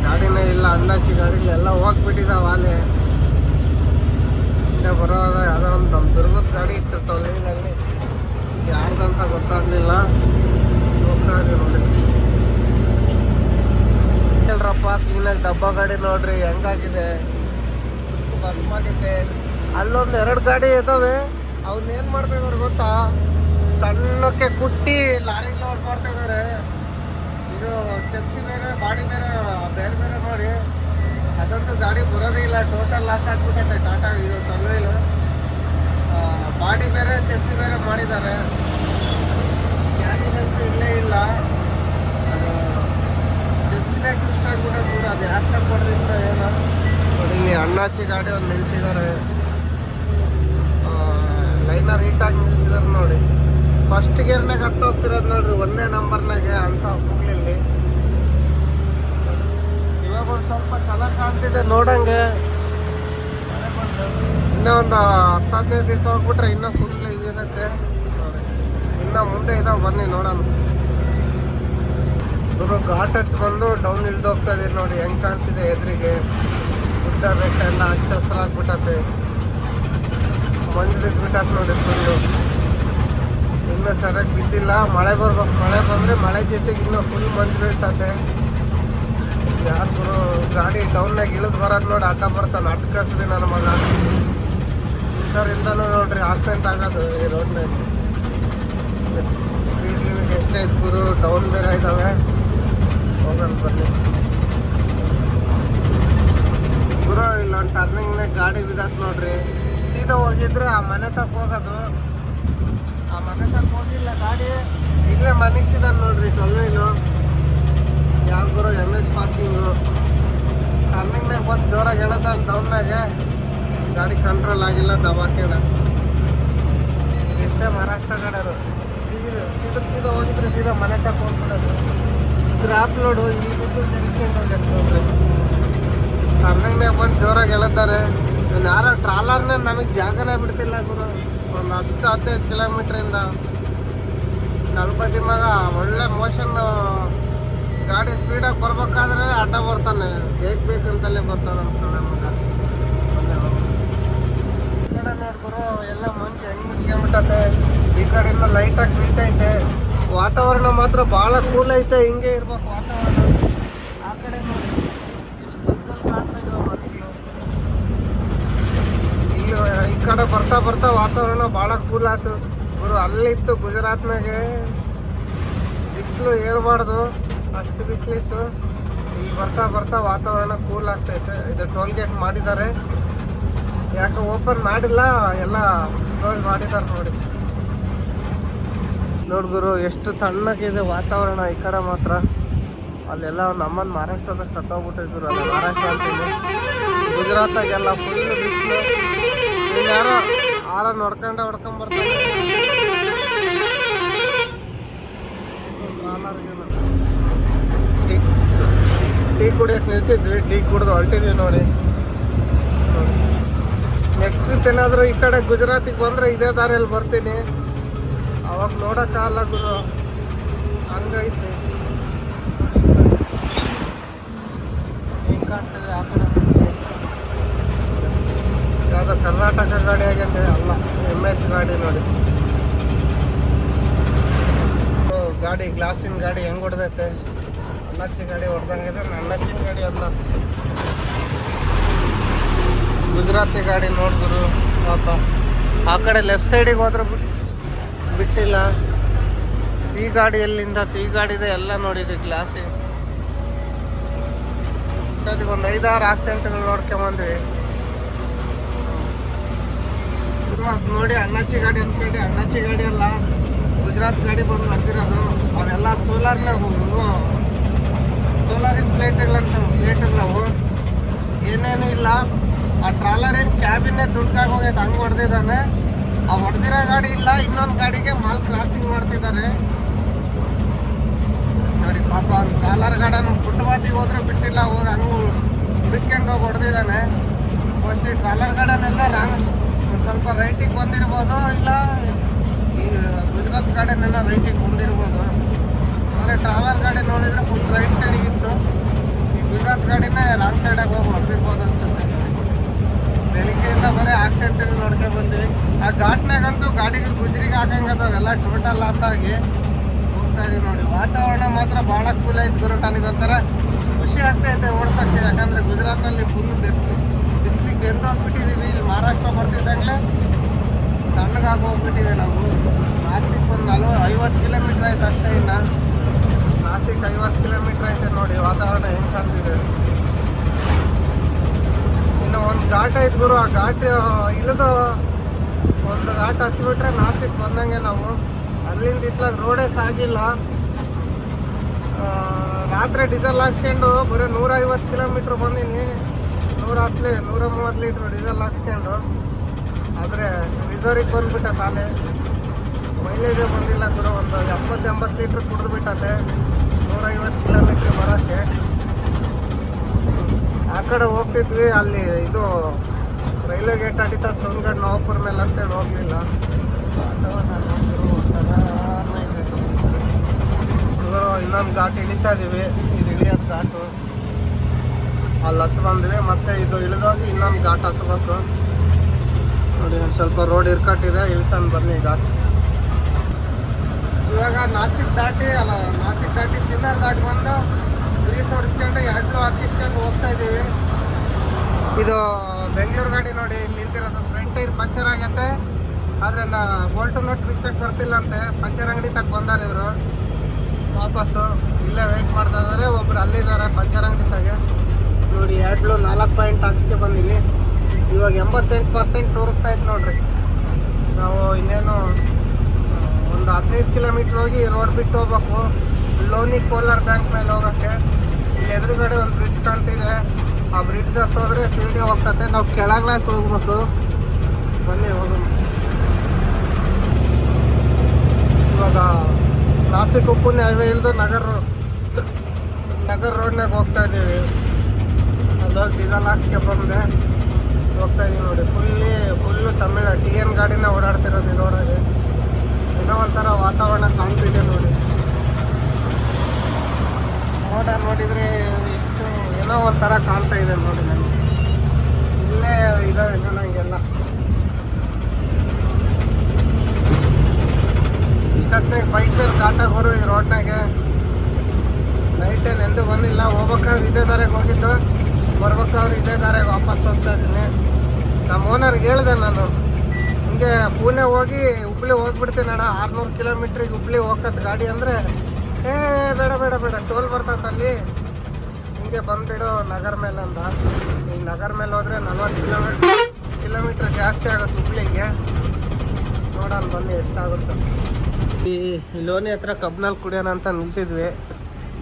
ಗಾಡಿನೇ ಇಲ್ಲ ಅಣ್ಣಚ್ಚಿ ಗಾಡಿಗಳೆಲ್ಲ ಹೋಗ್ಬಿಟ್ಟಿದೆ ವಾಲೆ ಹಿಂದೆ ಬರೋದ ಯಾವುದೋ ಒಂದು ನಮ್ಮ ದುರ್ಗದ ಗಾಡಿ ಇತ್ತು ಟೊಲೈನಲ್ಲಿ ಯಾರ್ದಂತ ಗೊತ್ತಾಗ್ಲಿಲ್ಲ. ಹೋಗ್ತಾ ಇದೆ ನೋಡಿ. ಎಲ್ರಪ್ಪ ಕ್ಲೀನಾಗಿ ಡಬ್ಬ ಗಾಡಿ ನೋಡ್ರಿ, ಹೆಂಗಾಗಿದೆ? ಬಸ್ಮಾಗಿದೆ ಅಲ್ಲೊಂದು ಎರಡು ಗಾಡಿ ಇದಾವೆ. ಅವ್ನ ಏನ್ ಮಾಡ್ತಾ ಇದಾರೆ ಗೊತ್ತಾ? ಸಣ್ಣಕ್ಕೆ ಕುಟ್ಟಿ ಲಾರಿ ಲೋಡ್ ಮಾಡ್ತಾ ಇದಾರೆ ಇದು ಚೆಸ್ಸಿ ಬೇರೆ ಬಾಡಿ ಬೇರೆ ಬೇರೆ ಬೇರೆ ನೋಡಿ. ಅದಂತೂ ಗಾಡಿ ಬರೋದೇ ಇಲ್ಲ ಟೋಟಲ್ ಲಾಸ್ ಆಗ್ಬಿಟ್ಟೈತೆ ಟಾಟಾ, ಇದು ಟೊಲ್ವೈಲು ಬಾಡಿ ಬೇರೆ ಚೆಸ್ಸಿ ಬೇರೆ ಮಾಡಿದ್ದಾರೆ. ಗಾಡಿನಂತೂ ಇಲ್ಲೇ ಇಲ್ಲ. ಅದು ಚೆಸ್ಸಿನೇ ಟ್ವಿಸ್ಟ್ ಆಗ್ಬಿಟ್ಟೆ ಕೂಡ ಅದು ಯಾಕೆ ಕೊಡೋದ್ರಿಂದ ಏನೋ. ಇಲ್ಲಿ ಅಣ್ಣಾಚಿ ಗಾಡಿ ಒಂದು ನಿಲ್ಸಿದ್ದಾರೆ. ಲೈನರ್ ಹೀಟಾಗಿ ನಿಲ್ಸಿದ್ದಾರೆ ನೋಡಿ. ಫಸ್ಟ್ ಗೇರ್ನಾಗ ಹತ್ತು ಹೋಗ್ತಿರೋದು ನೋಡ್ರಿ, ಒಂದೇ ನಂಬರ್ನಾಗೆ ಅಂತ. ಒಂದು ಸ್ವಲ್ಪ ಚೆನ್ನಾಗಿ ಕಾಣ್ತಿದೆ ನೋಡಂಗೆ. ಇನ್ನೂ ಒಂದು ಹತ್ತು ಹದಿನೈದು ದಿವಸ ಹೋಗ್ಬಿಟ್ರೆ ಇನ್ನೂ ಫುಲ್ ಇದಿರುತ್ತೆ. ಇನ್ನು ಮುಂದೆ ಇದಾವೆ, ಬನ್ನಿ ನೋಡೋಣ. ಇವರು ಘಾಟ್ ಹತ್ತು ಬಂದು ಡೌನ್ ಇಳ್ದೋಗ್ತಾ ಇದೀರಿ ನೋಡಿ, ಹೆಂಗ್ ಕಾಣ್ತಿದೆ ಎದುರಿಗೆ. ಗುಡ್ಡ ಬೆಟ್ಟ ಎಲ್ಲ ಹಚ್ಚ ಹಸ್ರಾಗ್ಬಿಟ್ಟತೆ ಮಂಜು ಬಿಟ್ಟಾತ್ ನೋಡಿ ಫುಲ್ಲು ಇನ್ನೂ ಸರಿಯಾಗಿ ಬಿದ್ದಿಲ್ಲ. ಮಳೆ ಬರ್ಬೇಕು, ಮಳೆ ಬಂದ್ರೆ ಮಳೆ ಜೊತೆಗೆ ಇನ್ನೂ ಫುಲ್ ಮಂಜು ಬೀಳ್ತತೆ ಯಾರು ಗುರು? ಗಾಡಿ ಡೌನ್ನಾಗ ಇಳಿದು ಬರೋದು ನೋಡಿ ಆಟ ಬರ್ತಾನೆ. ಅಟ್ಕಸ್ರಿ ನನ್ನ ಮಗ. ಇದರಿಂದನೂ ನೋಡ್ರಿ ಆಕ್ಸಿಡೆಂಟ್ ಆಗೋದು ಈ ರೋಡ್ನಾಗ ಸ್ಪೀಡ್ ಲಿಮಿಟ್ ಎಷ್ಟೇ ಐತೆ ಗುರು ಬೇರೆ ಇದ್ದಾವೆ ಹೋಗೋಣ ಬನ್ನಿ. ಗುರು, ಇಲ್ಲೊಂದು ಟರ್ನಿಂಗ್ನಾಗ ಗಾಡಿ ಬಿದ್ದಾಕ್ ನೋಡ್ರಿ. ಸೀದಾ ಹೋಗಿದ್ರೆ ಆ ಮನೆ ತಕ್ಕ ಹೋಗೋದು. ಆ ಮನೆ ತಕ್ಕ ಹೋಗಿಲ್ಲ ಗಾಡಿ. ಇಲ್ಲೇ ಮನೆಗೆ ಸೀದಾ ನೋಡ್ರಿ ಟೊಲ್ವೈಲು ಯಾವ ಗುರು ಎಂ ಎಚ್ ಪಾಸಿಂಗು ಟರ್ನಿಂಗ್ನಾಗ ಬಂದು ಜೋರಾಗಿ ಹೇಳೋದ ಡೌನ್ನಾಗೆ ಗಾಡಿ ಕಂಟ್ರೋಲ್ ಆಗಿಲ್ಲ ದಬಾಕೇನ ಎಷ್ಟೇ ಮಹಾರಾಷ್ಟ್ರ ಕಡೆಯವರು ಸೀದಾ ಸೀದಾ ಹೋಗಿದ್ರೆ ಸೀದಾ ಮನೆ ತಕ್ಕ ಹೋಗ್ಬಿಡೋದು. ಸ್ಕ್ರಾಪ್ ಲೋಡು ಇಲ್ಲಿ ಬಿದ್ದು ತೆರಿಕೊಂಡು ಹೋಗ್ಯಾರ ನೋಡ್ರಿ. ಟರ್ನಿಂಗ್ನಾಗ ಬಂದು ಜೋರಾಗಿ ಹೇಳುತ್ತಾರೆ ಯಾರ ಟ್ರಾಲರ್ನ ನಮಗೆ ಜಾಗನೇ ಬಿಡ್ತಿಲ್ಲ ಗುರು. ಒಂದು ಹತ್ತು, ಹದಿನೈದು ಕಿಲೋಮೀಟ್ರಿಂದ ಗಣಪತಿ ಮಗ ಒಳ್ಳೆ ಮೋಷನ್ ಗಾಡಿ ಸ್ಪೀಡಾಗಿ ಬರ್ಬೇಕಾದ್ರೆ ಅಡ್ಡ ಬರ್ತಾನೆ. ಬೇಕ್ ಬೇಕಂತಲೇ ಬರ್ತಾನೆ ನಮ್ಮ ಮಗ. ಈ ಕಡೆ ನೋಡಿದ್ರು ಎಲ್ಲ ಮಂಜು ಹೆಂಗ್ ಮುಚ್ಕೊಂಡ್ಬಿಟ್ಟತೆ. ಈ ಕಡೆಯಿಂದ ಲೈಟಾಗಿ ಐತೆ ವಾತಾವರಣ ಮಾತ್ರ ಭಾಳ ಕೂಲ್ ಐತೆ, ಹಿಂಗೆ ಇರ್ಬೇಕು ವಾತಾವರಣ. ಆ ಕಡೆ ನೋಡಿ. ಈ ಕಡೆ ಬರ್ತಾ ಬರ್ತಾ ವಾತಾವರಣ ಭಾಳ ಕೂಲ್ ಆಯ್ತು ಗುರು, ಅಲ್ಲಿತ್ತು ಗುಜರಾತ್ನಾಗೆ. ಬಿಸಿಲು ಹೇಳ್ಬಾರ್ದು. ಅಷ್ಟು ಬಿಸಿಲಿತ್ತು ಈಗ ಬರ್ತಾ ಬರ್ತಾ ವಾತಾವರಣ ಕೂಲ್ ಆಗ್ತೈತೆ ಇದು ಟೋಲ್ ಗೇಟ್ ಮಾಡಿದ್ದಾರೆ. ಯಾಕೆ ಓಪನ್ ಮಾಡಿಲ್ಲ, ಎಲ್ಲ ಕ್ಲೋಸ್ ಮಾಡಿದ್ದಾರೆ ನೋಡಿ. ನೋಡಿ ಗುರು, ಎಷ್ಟು ತಣ್ಣಗಿದೆ ವಾತಾವರಣ ಈ ಕಡೆ ಮಾತ್ರ. ಅಲ್ಲೆಲ್ಲ ನಮ್ಮನ್ನು ಮಹಾರಾಷ್ಟ್ರದ ಸತ್ತೋಗ್ಬಿಟ್ಟಿದ್ರು ಅಲ್ಲ ಮಹಾರಾಷ್ಟ್ರ ಅಂತೀನಿ ಗುಜರಾತಾಗೆಲ್ಲ ಫುಲ್ ಬಿಸಿಲು. ಯಾರೋ ಆರ ನೋಡ್ಕೊಂಡ ಹೊಡ್ಕೊಂಡ್ ಬರ್ತಾರೆ. ಟೀ ಟೀ ಕುಡಿಯೋಕೆ ನಿಲ್ಸಿದ್ವಿ. ಟೀ ಕುಡ್ದು ಹೊರಟಿದ್ವಿ ನೋಡಿ. ನೆಕ್ಸ್ಟ್ ಟ್ರಿಪ್ ಏನಾದರೂ ಈ ಕಡೆ ಗುಜರಾತಿಗೆ ಬಂದರೆ ಇದೇ ದಾರಿಯಲ್ಲಿ ಬರ್ತೀನಿ. ಅವಾಗ ನೋಡೋಕ್ಕಾಗಲ್ಲ ಗುರು. ಹಂಗೈತೆ. ಯಾವುದೋ ಕರ್ನಾಟಕ ಗಾಡಿ ಆಗೈತೆ ಅಲ್ಲ ಎಂ ಎಚ್ ಗಾಡಿ ನೋಡಿ. ಗಾಡಿ, ಗ್ಲಾಸಿನ ಗಾಡಿ ಹೆಂಗೆ ಹೊಡೆದೈತೆ? ಅಣ್ಣಚ್ಚಿ ಗಾಡಿ ಹೊಡೆದಂಗಿದೆ ಅಣ್ಣಚ್ಚಿನ ಗಾಡಿ ಅಲ್ಲ. ಗುಜರಾತಿ ಗಾಡಿ ನೋಡಿದ್ರು ಪಾಪ. ಆ ಕಡೆ ಲೆಫ್ಟ್ ಸೈಡಿಗೆ ಹೋದ್ರೆ ಬಿಟ್- ಬಿಟ್ಟಿಲ್ಲ. ಈ ಗಾಡಿ ಎಲ್ಲಿಂದ, ಈ ಗಾಡಿದೆ ಎಲ್ಲ ನೋಡಿದೆ ಗ್ಲಾಸಿ ಅದಕ್ಕೆ ಒಂದು ಐದಾರು ಆಕ್ಸಿಡೆಂಟ್ಗಳು ನೋಡ್ಕೊಂಬಂದ್ವಿ ಅದು ನೋಡಿ ಅಣ್ಣಾಚಿ ಗಾಡಿ ಅಂದ್ಕೊಂಡು ಅಣ್ಣಾಚಿ ಗಾಡಿ ಅಲ್ಲ. ಗುಜರಾತ್ ಗಾಡಿ ಬಂದು ನಡೆದಿರೋದು ಅವೆಲ್ಲ ಸೋಲಾರ್ನ ಸೋಲಾರಿನ ಪ್ಲೇಟ್ಗಳಂತ ಪ್ಲೇಟ್ಗಳವು? ಏನೇನು ಇಲ್ಲ. ಆ ಟ್ರಾಲರಿನ ಕ್ಯಾಬಿನ್ನೇ ಕ್ಯಾಬಿನೇ ದುಡ್ಕಾಗಿ ಹೋಗೈತೆ ಹಂಗೆ ಹೊಡೆದಿದ್ದಾನೆ ಆ ಹೊಡೆದಿರೋ ಗಾಡಿ ಇಲ್ಲ, ಇನ್ನೊಂದು ಗಾಡಿಗೆ ಮಾಲ್ ಕ್ರಾಸಿಂಗ್ ಮಾಡ್ತಿದ್ದಾರೆ ನೋಡಿ, ಪಾಪ ಟ್ರಾಲರ್ ಗಾಡನ್ನು ಫುಟ್ಪಾತಿಗೆ ಹೋದ್ರೆ ಬಿಟ್ಟಿಲ್ಲ, ಹೋಗಿ ಹಂಗೆ ಹುಡುಕ್ಕೊಂಡು ಹೋಗಿ ಹೊಡೆದಿದ್ದಾನೆ ಮೋಸ್ಟ್ಲಿ ಟ್ರಾಲರ್ ಗಾರ್ಡನ್ನೆಲ್ಲ ರಾಂಗ್ ಸ್ವಲ್ಪ ರೈಟಿಗೆ ಬಂದಿರ್ಬೋದು, ಇಲ್ಲ, ಈ ಗುಜರಾತ್ ಗಾರ್ಡನ್ನೆಲ್ಲ ರೈಟಿಗೆ ಬಂದಿರ್ಬೋದು. ಆದರೆ ಟ್ರಾಲರ್ ಗಾಡಿ ನೋಡಿದರೆ ಫುಲ್ ರೈಟ್ ಸೈಡಿಗಿತ್ತು ಈ ಗುಜರಾತ್ ಗಾಡಿನೇ ರಾಂಗ್ ಸೈಡಾಗಿ ಹೋಗಿ ಹೊಡೆದಿರ್ಬೋದು ಅನ್ಸುತ್ತೆ. ಬೆಳಿಗ್ಗೆಯಿಂದ ಬರೀ ಆಕ್ಸಿಡೆಂಟ್ ನೋಡ್ಕೊ ಬಂದ್ವಿ. ಆ ಘಾಟ್ನಾಗಂತೂ ಗಾಡಿಗಳು ಗುಜರಿಗೆ ಹಾಕಂಗದವೆಲ್ಲ ಟೋಟಲ್ ಲಾಸ್ ಆಗಿ ಹೋಗ್ತಾ ಇದೀವಿ ನೋಡಿ. ವಾತಾವರಣ ಮಾತ್ರ ಭಾಳ ಕೂಲ್ ಆಯ್ತು ಗುರು ನನಗೊಂಥರ ಖುಷಿ ಆಗ್ತೈತೆ ಓಡ್ಸೋಕ್ಕೆ. ಯಾಕಂದರೆ ಗುಜರಾತಲ್ಲಿ ಫುಲ್ ಬಿಸಿಲು, ಬಿಸಿಲಿಗೆ ಬೆಂದು ಹೋಗ್ಬಿಟ್ಟಿದ್ದೀವಿ ಇಲ್ಲಿ ಮಹಾರಾಷ್ಟ್ರ ಬರ್ತಿದ್ದಂಗೆ ತಣ್ಣಗಾಗಿ ಹೋಗ್ಬಿಟ್ಟಿವಿ ನಾವು. ನಾಸಿಕ್ ಒಂದು ನಲ್ವ ಐವತ್ತು ಕಿಲೋಮೀಟ್ರ್ ಆಯ್ತು ಅಷ್ಟೇ ಇನ್ನು. ನಾಸಿಕ್ ಐವತ್ತು ಕಿಲೋಮೀಟ್ರ್ ಐತೆ ನೋಡಿ, ವಾತಾವರಣ ಹೆಂಗೆ ಕಾಣ್ತಿದೆ. ಇನ್ನು ಒಂದು ಘಾಟ ಐತೆ ಗುರು, ಆ ಘಾಟ್, ಇಲ್ಲದ ಒಂದು ಘಾಟ್ ಹತ್ಬಿಟ್ರೆ ನಾಸಿಕ್ ಬಂದಂಗೆ ನಾವು. ಅಲ್ಲಿಂದ ಇತ್ಲಾಗ ರೋಡೇ ಸಾಗಿಲ್ಲ. ರಾತ್ರಿ ಡೀಸೆಲ್ ಹಾಕ್ಸ್ಕೊಂಡು ಬರೀ ನೂರ ಐವತ್ತು ಕಿಲೋಮೀಟ್ರ್ ಬಂದೀನಿ. ನೂರ ಹತ್ತು ನೂರ ಮೂವತ್ತು ಲೀಟ್ರ್ ಡೀಸೆಲ್ ಹಾಕ್ಸ್ಕೊಂಡು. ಆದರೆ ರಿಸರ್ವಿಗೆ ಬಂದ್ಬಿಟ್ಟೆ ಕಾಲೇ ಮೈಲೇಜೇ ಬಂದಿಲ್ಲ ಗುರು, ಒಂದು ಎಪ್ಪತ್ತು ಎಂಬತ್ತು ಲೀಟ್ರ್ ಕುಡಿದು ಬಿಟ್ಟತೆ ನೂರೈವತ್ತು ಕಿಲೋಮೀಟ್ರ್ ಬರೋಕ್ಕೆ. ಆ ಕಡೆ ಹೋಗ್ತಿದ್ವಿ, ಅಲ್ಲಿ ಇದು ರೈಲ್ವೆ ಗೇಟ್ ಅಡಿತ ಸೋನ್ಗಡ್ ನವಾಪುರ ಮೇಲೆ ಅಂತೇಳಿ ಹೋಗಲಿಲ್ಲ. ಇನ್ನೊಂದು ಘಾಟ್ ಇಳಿತಾ ಇದೀವಿ, ಇದು ಇಳಿಯೋದ್ ಘಾಟು. ಅಲ್ಲಿ ಹತ್ತು ಬಂದ್ವಿ, ಮತ್ತೆ ಇದು ಇಳಿದೋಗಿ ಇನ್ನೊಂದು ಘಾಟ್ ಹತ್ಬೇಕು ನೋಡಿ ಸ್ವಲ್ಪ ರೋಡ್ ಇರ್ಕಟ್ಟಿದೆ ಇಳಿಸೋಣ ಬನ್ನಿ ಘಾಟ್. ಇವಾಗ ನಾಸಿಕ್ ದಾಟಿ, ಅಲ್ಲ ನಾಸಿಕ್ ದಾಟಿ ಸಿನ್ನರ್ ದಾಟಿ ಬಂದು ಗ್ರೀಸ್ ಹೊಡಿಸ್ಕೊಂಡು ಎರಡು ಹಾಕಿಸ್ಕೊಂಡು ಹೋಗ್ತಾ ಇದ್ದೀವಿ. ಇದು ಬೆಂಗಳೂರು ಗಾಡಿ ನೋಡಿ ಇಲ್ಲಿ ನಿಂತಿರೋದು. ಫ್ರಂಟ್ ಟೈರ್ ಪಂಚರ್ ಆಗೈತೆ. ಆದರೆ ನಾ ಬೋಲ್ಟು ನೋಟ್ ಪಿಕ್ಚರ್ ಬರ್ತಿಲ್ಲ ಅಂತೆ ಪಂಚರ್ ಅಂಗಡಿ ತಕ್ಕ ಬಂದಾರೆ ಇವರು. ವಾಪಸ್ಸು. ಇಲ್ಲೇ ವೆಯ್ಟ್ ಮಾಡ್ತಾ ಇದ್ದಾರೆ ಒಬ್ರು ಅಲ್ಲಿದ್ದಾರೆ ಪಂಚರ್ ಅಂಗಡಿ ತಾಗೆ ನೋಡಿ, ಎರಡು ನಾಲ್ಕು ಪಾಯಿಂಟ್ ಹಾಕ್ಸ್ಕೆ ಬಂದೀವಿ. ಇವಾಗ ಎಂಬತ್ತೆಂಟು ಪರ್ಸೆಂಟ್ ತೋರಿಸ್ತಾ ಇತ್ತು ನೋಡ್ರಿ. ನಾವು ಇನ್ನೇನು, ಒಂದು ಹದಿನೈದು ಕಿಲೋಮೀಟ್ರ್ ಹೋಗಿ ರೋಡ್ ಬಿಟ್ಟು ಹೋಗ್ಬೇಕು. ಲೋನಿ ಕೋಲಾರ್ ಬ್ಯಾಂಕ್ ಮೇಲೆ ಹೋಗೋಕ್ಕೆ. ಇಲ್ಲಿ ಎದುರುಗಡೆ ಒಂದು ಬ್ರಿಡ್ಜ್ ಕಾಣ್ತಿದೆ. ಆ ಬ್ರಿಡ್ಜ್ ಹತ್ತೋದ್ರೆ ಶಿರ್ಡಿ ಹೋಗ್ತತೆ. ನಾವು ಕೆಳಗ್ಲಾಸ್ ಬನ್ನಿ, ಹೋಗೋಣ. ಇವಾಗ ನಾಸಿಕ್ ಉಪ್ಪುನಿ ಹೈವೇ ಇಳಿದು ನಗರ ನಗರ್ ರೋಡ್ನಾಗ ಹೋಗ್ತಾ ಇದ್ದೀವಿ. ಅಲ್ಲೋಗಿ ಡೀಸೆಲ್ ಹಾಕ್ಸ್ಕೆ ಬಂದೆ. ಹೋಗ್ತಾ ಇದೀವಿ ನೋಡಿ. Fully, full Tamil T N ಗಾಡಿನ ಓಡಾಡ್ತಿರೋದು ರೋಡಲ್ಲಿ ಏನೋ ಒಂಥರ ವಾತಾವರಣ ಕಾಣ್ತಿದೆ ನೋಡಿ ಮೋಡ ನೋಡಿದರೆ ಎಷ್ಟು ಒಂಥರ ಕಾಣ್ತಾ ಇದೆ ನೋಡಿ ನಾನು. ಇಲ್ಲೇ ಇದಾವೆ ನನಗೆಲ್ಲ ಇಷ್ಟೇ ಬೈಕ್ ಮೇಲೆ ಕಾಟಾಗೋರು ಈ ರೋಡ್ನಾಗೆ ನೈಟ್ ಏನು ಎಂದೂ ಬಂದಿಲ್ಲ. ಹೋಗ್ಬೇಕಾದ್ರೆ ಇದೇ ದಾರಿಗೆ ಹೋಗಿದ್ದು. ಬರ್ಬೇಕಾದ್ರೆ ಇದೇ ದಾರಿಗೆ ವಾಪಸ್ ಹೋಗ್ತಾ ಇದ್ದೀನಿ. ನಮ್ಮ ಓನರ್ಗೆ ಹೇಳಿದೆ ನಾನು, ಹಿಂಗೆ ಪುಣೆ ಹೋಗಿ ಹುಬ್ಳಿ ಹೋಗ್ಬಿಡ್ತೀನಿ ಅಣ್ಣ. ಆರ್ನೂರು ಕಿಲೋಮೀಟ್ರಿಗೆ ಹುಬ್ಳಿ ಹೋಗ್ತದೆ ಗಾಡಿ ಅಂದರೆ, ಏ, ಬೇಡ ಬೇಡ ಬೇಡ. ಟೋಲ್ ಬರ್ತದೆ ಅಲ್ಲಿ. ಹಿಂಗೆ ಬಂದ್ಬಿಡು, ನಗರ ಮೇಲೆ ಅಂತ. ಈ ನಗರ ಮೇಲೆ ಹೋದ್ರೆ ನಲ್ವತ್ತು ಕಿಲೋಮೀಟ್ರ್ ಕಿಲೋಮೀಟ್ರ್ ಜಾಸ್ತಿ ಆಗುತ್ತೆ ಹುಬ್ಳಿಗೆ ನೋಡೋಣ ಬನ್ನಿ ಎಷ್ಟಾಗುತ್ತೆ. ಈ ಲೋನಿ ಹತ್ರ ಕಬ್ನಲ್ಲಿ ಕುಡಿಯೋಣ ಅಂತ ನಿಲ್ಸಿದ್ವಿ.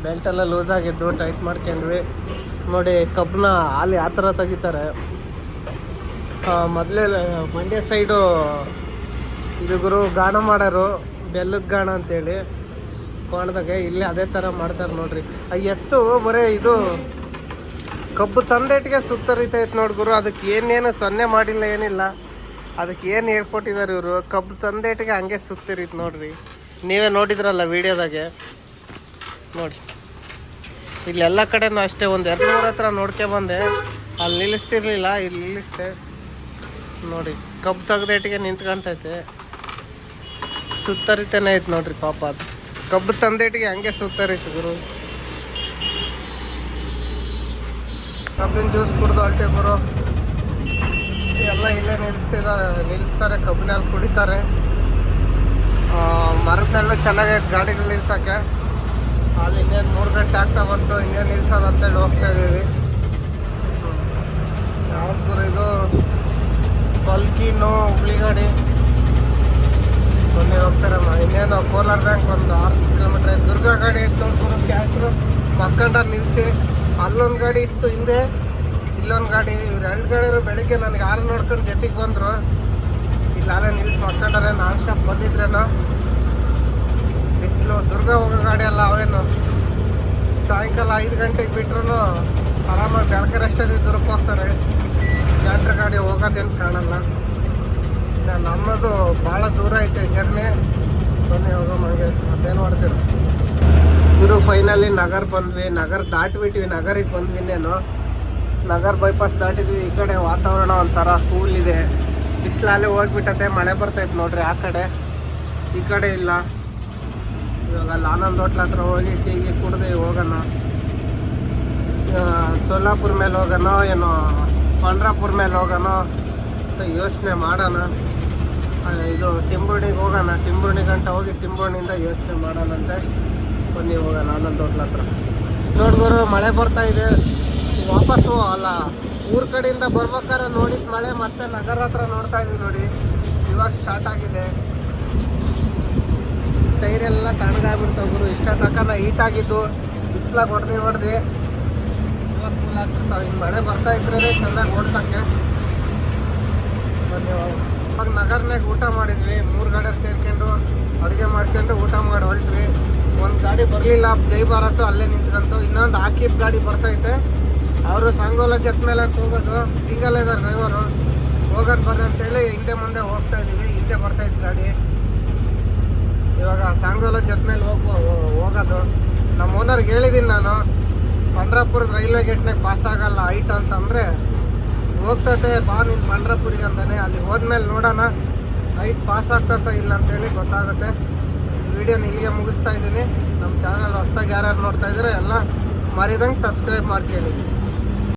ಬೆಲ್ಟೆಲ್ಲ ಲೂಸ್ ಆಗಿದ್ದು ಟೈಟ್ ಮಾಡ್ಕೊಂಡ್ವಿ. ನೋಡಿ, ಕಬ್ನ ಹಾಲು ಯಾವ ಥರ ತೆಗಿತಾರೆ. ಮೊದಲೇ ಮಂಡ್ಯ ಸೈಡು ಇದು ಗುರು ಗಾಣ ಮಾಡೋರು ಬೆಲ್ಲದ ಗಾಣ ಅಂತೇಳಿ. ಕೋಣದಾಗೆ ಇಲ್ಲೇ ಅದೇ ಥರ ಮಾಡ್ತಾರೆ ನೋಡ್ರಿ. ಆ ಎತ್ತು ಬರೇ ಇದು ಕಬ್ಬು ತಂದೇಟಿಗೆ ಸುತ್ತರಿತೈತೆ ನೋಡಿ ಗುರು, ಅದಕ್ಕೆ ಏನೇನು ಸೊನ್ನೆ ಮಾಡಿಲ್ಲ, ಏನಿಲ್ಲ. ಅದಕ್ಕೆ ಏನು ಹೇಳ್ಕೊಟ್ಟಿದ್ದಾರೆ ಇವರು? ಕಬ್ಬು ತಂದೇಟಿಗೆ ಹಂಗೆ ಸುತ್ತಿರಿತು ನೋಡ್ರಿ. ನೀವೇ ನೋಡಿದ್ರಲ್ಲ ವಿಡಿಯೋದಾಗೆ? ನೋಡಿ. ಇಲ್ಲಿ ಎಲ್ಲ ಕಡೆನೂ ಅಷ್ಟೇ, ಒಂದು ಎರಡು ನೂರ ಹತ್ರ ನೋಡ್ಕೆ ಬಂದೆ. ಅಲ್ಲಿ ನಿಲ್ಲಿಸ್ತಿರ್ಲಿಲ್ಲ, ಇಲ್ಲಿ ನಿಲ್ಲಿಸ್ತೆ ನೋಡಿ, ಕಬ್ಬು ತೆಗ್ದೇಟಿಗೆ ನಿಂತ್ಕೊಂತೈತೆ. ಸುತ್ತರಿತೇನೆ ಐತೆ ನೋಡ್ರಿ ಪಾಪ ಅದು. ಕಬ್ಬು ತಂದೇಟಿಗೆ ಹಂಗೆ ಸುತ್ತರಿತ್ತು ಗುರು. ಕಬ್ಬಿನ ಜ್ಯೂಸ್ ಕುಡ್ದು ಹೊರಟೆ ಗುರು. ಎಲ್ಲ ಇಲ್ಲೇ ನಿಲ್ಸಿದಾರೆ ನಿಲ್ಲಿಸ್ತಾರೆ, ಕಬ್ಬಿನಲ್ಲಿ ಕುಡಿತಾರೆ. ಮರದಲ್ಲೂ ಚೆನ್ನಾಗೈತೆ ಗಾಡಿಗಳು ನಿಲ್ಸೋಕ್ಕೆ ಅಲ್ಲಿ ಇನ್ನೇನು ಮೂರು ಗಂಟೆ ಆಗ್ತಾ ಬಂತು, ಇನ್ನೇನು ನಿಲ್ಸೋದು ಅಂತೇಳಿ ಹೋಗ್ತಾ ಇದ್ದೀವಿ. ಯಾವ್ದು ಇದು? ಕಲ್ಕಿನೋ ಹುಬ್ಳಿ ಬನ್ನಿ ಹೋಗ್ತಾರಮ್ಮ ಇನ್ನೇನು ಕೋಲಾರ ಬ್ಯಾಂಕ್ ಒಂದು ಆರು ಕಿಲೋಮೀಟ್ರ್ ದುರ್ಗಾ ಗಾಡಿ ಇತ್ತು ಗುರು ಕ್ಯಾಟ್ರು. ಮಕ್ಕಂಡ ನಿಲ್ಲಿಸಿ ಅಲ್ಲೊಂದು ಗಾಡಿ ಇತ್ತು ಹಿಂದೆ, ಇಲ್ಲೊಂದು ಗಾಡಿ. ಇವ್ರು ಎರಡು ಗಾಡಿರು ಬೆಳಿಗ್ಗೆ ನನಗೆ ಯಾರು ನೋಡ್ಕೊಂಡು ಜೊತೆಗೆ ಬಂದರು. ಇಲ್ಲಾಲೆ ನಿಲ್ಸಿ ಮಕ್ಕಂಡ್ರೆ, ನಾನ್ ಸ್ಟಾಪ್ ಬಂದಿದ್ರೇನೋ. ಬಿಸಿಲು, ದುರ್ಗ ಹೋಗೋ ಗಾಡಿ ಅಲ್ಲ ಅವೇನು. ಸಾಯಂಕಾಲ ಐದು ಗಂಟೆಗೆ ಬಿಟ್ರು ಆರಾಮಾಗಿ ಬೆಳಕರಷ್ಟೇ ದುರ್ಗ ಹೋಗ್ತಾರೆ. ಜಾಟ್ರ ಗಾಡಿ ಹೋಗೋದೇನು ಕಾಣಲ್ಲ. ನಮ್ಮದು ಭಾಳ ದೂರ ಐತೆ ಜರ್ನಿ ಬನ್ನಿ ಹೋಗೋ ಮನೆಗೆ. ಮತ್ತೇನು ಮಾಡ್ತೀರ? ಇವರು ಫೈನಲಿ ನಗರ ಬಂದ್ವಿ. ನಗರ ದಾಟಿಬಿಟ್ವಿ. ನಗರಿಗೆ ಬಂದ್ವಿ ಇನ್ನೇನು. ನಗರ ಬೈಪಾಸ್ ದಾಟಿದ್ವಿ. ಈ ಕಡೆ ವಾತಾವರಣ ಒಂಥರ ಸ್ಕೂಲ್ ಇದೆ. ಬಿಸಿಲಲ್ಲಿ ಹೋಗ್ಬಿಟ್ಟತೆ. ಮಳೆ ಬರ್ತೈತೆ ನೋಡ್ರಿ ಆ ಕಡೆ. ಈ ಕಡೆ ಇಲ್ಲ. ಇವಾಗ ಅಲ್ಲಿ ಆನಂದ್ ಹೋಟ್ಲ ಹತ್ರ ಹೋಗಿ ಟೀಗೆ ಕುಡ್ದು ಹೋಗೋಣ. ಸೋಲಾಪುರ ಮೇಲೆ ಹೋಗೋಣ, ಏನೋ, ಪಂಡ್ರಾಪುರ ಮೇಲೆ ಹೋಗೋಣ ಅಂತ ಯೋಚನೆ ಮಾಡೋಣ. ಇದು ಟಿಂಬುರ್ಣಿಗೆ ಹೋಗೋಣ. ಟಿಂಬುರ್ಣಿ ಗಂಟ ಹೋಗಿ ಟಿಂಬುರ್ಣಿಯಿಂದ ಯೋಚನೆ ಮಾಡೋಣಂತೆ. ಬನ್ನಿ ಹೋಗೋಣ, ಆನಂದ್ ಹೋಟ್ಲ ಹತ್ರ. ನೋಡ್ಗೋರು ಮಳೆ ಬರ್ತಾ ಇದೆ. ವಾಪಸ್ಸು ಅಲ್ಲ. ಊರ ಕಡೆಯಿಂದ ಬರ್ಬೇಕಾದ್ರೆ ನೋಡಿದ ಮಳೆ ಮತ್ತೆ ನಗರ ಹತ್ರ ನೋಡ್ತಾ ಇದೀವಿ ನೋಡಿ. ಇವಾಗ ಸ್ಟಾರ್ಟ್ ಆಗಿದೆ. ಟೈರ್ ಎಲ್ಲ ತಣ್ಣಗಾಗ್ಬಿಡ್ತಾವ ಗುರು. ಇಷ್ಟ ತನಕ ಹೀಟ್ ಆಗಿದ್ದು, ಬಿಸಿಲಾಗ ಹೊಡೆದು ಹೊಡೆದು. ಇವಾಗ ಕೂಲ್ ಆಗ್ತಿರ್ತಾವ ಮಳೆ ಬರ್ತಾ ಇದ್ರೆ ಚೆನ್ನಾಗಿ ಓಡ್ಸೋಕ್ಕೆ. ಬನ್ನಿ ಇವಾಗ ನಗರ್ನಾಗ ಊಟ ಮಾಡಿದ್ವಿ. ಮೂರು ಗಾಡಿ ಸೇರ್ಕೊಂಡು ಅಡುಗೆ ಮಾಡ್ಕೊಂಡು ಊಟ ಮಾಡಿ ಹೊರಟ್ವಿ ಒಂದು ಗಾಡಿ ಬರಲಿಲ್ಲ. ಜೈ ಭಾರತ ಅಲ್ಲೇ ನಿಂತ್ಕಂತು. ಇನ್ನೊಂದು ಆಕಿಬ್ ಗಾಡಿ ಬರ್ತೈತೆ. ಅವರು ಸಂಗೋಲ ಜತ್ ಮೇಲೆ ಹೋಗೋದು. ಸಿಂಗಲ್ ಇದಾರೆ ಡ್ರೈವರು ಹೋಗೋದು ಬರ್ರಿ ಅಂತೇಳಿ ಹಿಂದೆ ಮುಂದೆ ಹೋಗ್ತಾ ಇದೀವಿ ಹಿಂದೆ ಬರ್ತೈತೆ ಗಾಡಿ. ಇವಾಗ ಸಾಂಗೋಲ ಜತ್ ಮೇಲೆ ಹೋಗ್ಬೋ ಹೋಗೋದು. ನಮ್ಮ ಓನರ್ಗೆ ಹೇಳಿದ್ದೀನಿ ನಾನು, ಪಂಡ್ರಾಪುರದ ರೈಲ್ವೆ ಗೇಟ್ನಾಗ ಪಾಸ್ ಆಗಲ್ಲ, ಐಟ್ ಅಂತಂದರೆ ಹೋಗ್ತತೆ, ಬಾ ನೀನು ಪಂಡ್ರಪುರಿಗೆ ಅಂತಾನೆ. ಅಲ್ಲಿ ಹೋದ್ಮೇಲೆ ನೋಡೋಣ. ಲೈಟ್ ಪಾಸ್ ಆಗ್ತಾ ಇಲ್ಲ ಅಂತೇಳಿ ಗೊತ್ತಾಗುತ್ತೆ. ವಿಡಿಯೋನ ಇಲ್ಲಿಗೆ ಮುಗಿಸ್ತಾ ಇದ್ದೀನಿ. ನಮ್ಮ ಚಾನಲ್ ಹೊಸ್ದಾಗಿ ಯಾರ್ಯಾರು ನೋಡ್ತಾ ಇದ್ದಾರೆ ಎಲ್ಲ ಮರಿದಂಗೆ ಸಬ್ಸ್ಕ್ರೈಬ್ ಮಾಡ್ಕೊಳ್ಳಿ.